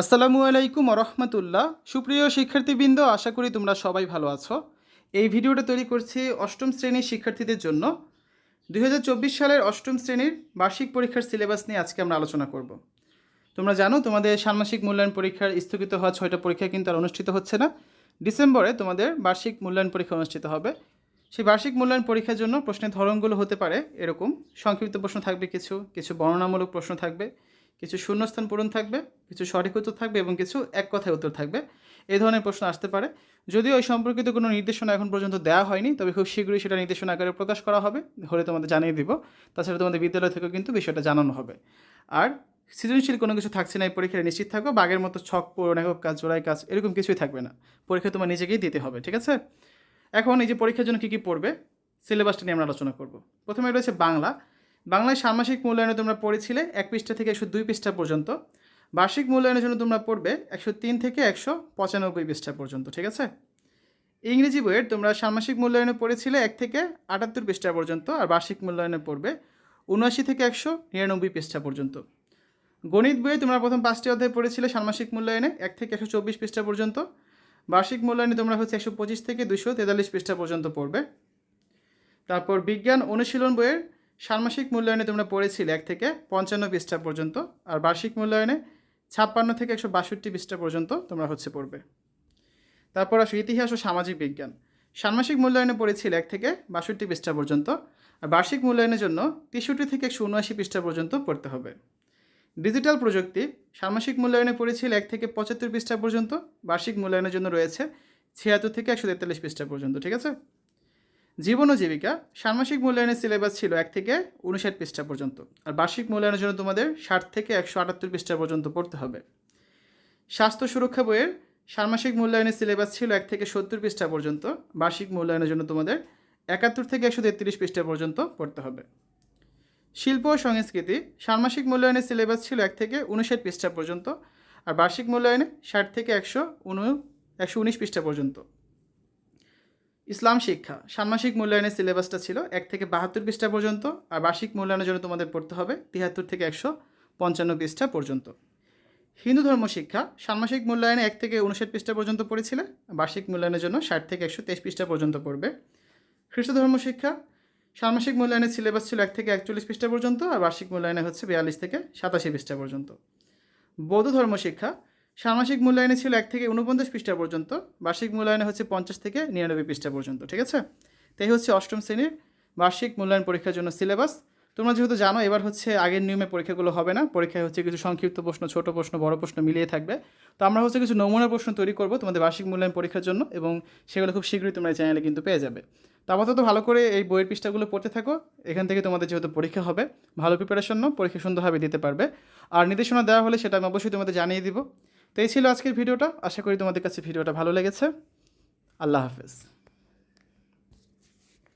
আসসালামু আলাইকুম রহমতুল্লাহ। সুপ্রিয় শিক্ষার্থীবৃন্দ, আশা করি তোমরা সবাই ভালো আছো। এই ভিডিওটা তৈরি করছি অষ্টম শ্রেণির শিক্ষার্থীদের জন্য। দু হাজার চব্বিশ সালের অষ্টম শ্রেণির বার্ষিক পরীক্ষার সিলেবাস নিয়ে আজকে আমরা আলোচনা করব। তোমরা জানো, তোমাদের ষান্মাসিক মূল্যায়ন পরীক্ষার স্থগিত হওয়া ছয়টা পরীক্ষা কিন্তু আর অনুষ্ঠিত হচ্ছে না। ডিসেম্বরে তোমাদের বার্ষিক মূল্যায়ন পরীক্ষা অনুষ্ঠিত হবে। সেই বার্ষিক মূল্যায়ন পরীক্ষার জন্য প্রশ্নের ধরনগুলো হতে পারে এরকম। সংক্ষিপ্ত প্রশ্ন থাকবে কিছু কিছু বর্ণনামূলক প্রশ্ন থাকবে। কিছু শূন্যস্থান পূরণ থাকবে, কিছু সঠিক উত্তর থাকবে এবং কিছু এক কথায় উত্তর থাকবে। এই ধরনের প্রশ্ন আসতে পারে। যদিও এই সম্পর্কিত কোনো নির্দেশনা এখন পর্যন্ত দেওয়া হয়নি, তবে খুব শীঘ্রই সেটা নির্দেশনা আকারে প্রকাশ করা হবে। হলে তোমাদের জানিয়ে দিব। তাছাড়া তোমাদের বিদ্যালয় থেকেও কিন্তু বিষয়টা জানানো হবে। আর সৃজনশীল কোনো কিছু থাকছে না, এই পরীক্ষায় নিশ্চিত থাকো। বাঘের মতো ছক পূরণ, একক কাজ জোড়াই কাজ, এরকম কিছুই থাকবে না। পরীক্ষা তোমার নিজেকেই দিতে হবে, ঠিক আছে? এখন এই যে পরীক্ষার জন্য কী কী পড়বে, সিলেবাসটা নিয়ে আমরা আলোচনা করব। প্রথমে রয়েছে বাংলা। বাংলায় ষান্মাসিক মূল্যায়নে তোমরা পড়েছিলে এক পৃষ্ঠা থেকে একশো দুই পৃষ্ঠা পর্যন্ত। বার্ষিক মূল্যায়নের জন্য তোমরা পড়বে একশো তিন থেকে একশো পঁচানব্বই পৃষ্ঠা পর্যন্ত, ঠিক আছে? ইংরেজি বইয়ের তোমরা ষান্মাসিক মূল্যায়নে পড়েছিলে এক থেকে আটাত্তর পৃষ্ঠা পর্যন্ত আর বার্ষিক মূল্যায়নে পড়বে উনআশি থেকে একশো নিরানব্বই পৃষ্ঠা পর্যন্ত। গণিত বইয়ে তোমরা প্রথম পাঁচটি অধ্যায় পড়েছিলে ষান্মাসিক মূল্যায়নে এক থেকে একশো চব্বিশ পৃষ্ঠা পর্যন্ত। বার্ষিক মূল্যায়নে তোমরা হচ্ছে একশো পঁচিশ থেকে দুশো তেতাল্লিশ পৃষ্ঠা পর্যন্ত পড়বে। তারপর বিজ্ঞান অনুশীলন বইয়ের ষান্মাসিক মূল্যায়নে তোমরা পড়েছিলে এক থেকে পঞ্চান্ন পৃষ্ঠা পর্যন্ত, আর বার্ষিক মূল্যায়নে ছাপ্পান্ন থেকে একশো বাষট্টি পৃষ্ঠা পর্যন্ত তোমরা হচ্ছে পড়বে। তারপর আসো ইতিহাস ও সামাজিক বিজ্ঞান। ষান্মাসিক মূল্যায়নে পড়েছিলে এক থেকে বাষট্টি পৃষ্ঠা পর্যন্ত, আর বার্ষিক মূল্যায়নের জন্য তেষট্টি থেকে একশো উনআশি পৃষ্ঠা পর্যন্ত পড়তে হবে। ডিজিটাল প্রযুক্তি ষান্মাসিক মূল্যায়নে পড়েছিল এক থেকে পঁচাত্তর পৃষ্ঠা পর্যন্ত, বার্ষিক মূল্যায়নের জন্য রয়েছে ছিয়াত্তর থেকে একশো তেতাল্লিশ পৃষ্ঠা পর্যন্ত, ঠিক আছে? জীবন ও জীবিকা, ষান্মাসিক মূল্যায়নের সিলেবাস ছিল এক থেকে উনষাট পৃষ্ঠা পর্যন্ত, আর বার্ষিক মূল্যায়নের জন্য তোমাদের ষাট থেকে একশো আটাত্তর পৃষ্ঠা পর্যন্ত পড়তে হবে। স্বাস্থ্য সুরক্ষা বইয়ের ষান্মাসিক মূল্যায়নের সিলেবাস ছিল এক থেকে সত্তর পৃষ্ঠা পর্যন্ত, বার্ষিক মূল্যায়নের জন্য তোমাদের একাত্তর থেকে একশো তেত্রিশ পৃষ্ঠা পর্যন্ত পড়তে হবে। শিল্প ও সংস্কৃতি, ষান্মাসিক মূল্যায়নের সিলেবাস ছিল এক থেকে উনষাট পৃষ্ঠা পর্যন্ত, আর বার্ষিক মূল্যায়নে ষাট থেকে একশো উন, একশো উনিশ পৃষ্ঠা পর্যন্ত। ইসলাম শিক্ষা। ষান্মাসিক মূল্যায়নের সিলেবাসটা ছিল এক থেকে বাহাত্তর পৃষ্ঠা পর্যন্ত আর বার্ষিক মূল্যায়নের জন্য তোমাদের পড়তে হবে তিয়াত্তর থেকে একশো পঞ্চান্ন পৃষ্ঠা পর্যন্ত। হিন্দু ধর্ম শিক্ষা, ষান্মাসিক মূল্যায়নে এক থেকে উনষাট পৃষ্ঠা পর্যন্ত পড়েছিলে, বার্ষিক মূল্যায়নের জন্য ষাট থেকে একশো তেইশ পৃষ্ঠা পর্যন্ত পড়বে। খ্রিস্ট ধর্ম শিক্ষা, ষান্মাসিক মূল্যায়নের সিলেবাস ছিল এক থেকে একচল্লিশ পৃষ্ঠা পর্যন্ত আর বার্ষিক মূল্যায়নে হচ্ছে বিয়াল্লিশ থেকে সাতাশি পৃষ্ঠা পর্যন্ত। বৌদ্ধ ধর্ম শিক্ষা ষান্মাসিক মূল্যায়নে ছিল এক থেকে উনপঞ্চাশ পৃষ্ঠা পর্যন্ত, বার্ষিক মূল্যায়নে হচ্ছে পঞ্চাশ থেকে নিরানব্বই পৃষ্ঠা পর্যন্ত, ঠিক আছে? তাই হচ্ছে অষ্টম শ্রেণির বার্ষিক মূল্যায়ন পরীক্ষার জন্য সিলেবাস। তোমরা যেহেতু জানো, এবার হচ্ছে আগের নিয়মে পরীক্ষাগুলো হবে না, পরীক্ষায় হচ্ছে কিছু সংক্ষিপ্ত প্রশ্ন, ছোট প্রশ্ন, বড় প্রশ্ন মিলিয়ে থাকবে। তো আমরা হচ্ছে কিছু নমুনা প্রশ্ন তৈরি করব তোমাদের বার্ষিক মূল্যায়ন পরীক্ষার জন্য এবং সেগুলো খুব শীঘ্রই তোমরা এই চ্যানেলে কিন্তু পেয়ে যাবে। তো আপাতত ভালো করে এই বইয়ের পৃষ্ঠাগুলো পড়তে থাকো। এখান থেকে তোমাদের যেহেতু পরীক্ষা হবে, ভালো প্রিপারেশন পরীক্ষা সুন্দরভাবে দিতে পারবে। আর নির্দেশনা দেওয়া হলে সেটা আমি অবশ্যই তোমাদের জানিয়ে দিব। তো এই ছিল আজকের ভিডিওটা। আশা করি তোমাদের কাছে ভিডিওটা ভালো লেগেছে। আল্লাহ হাফেজ।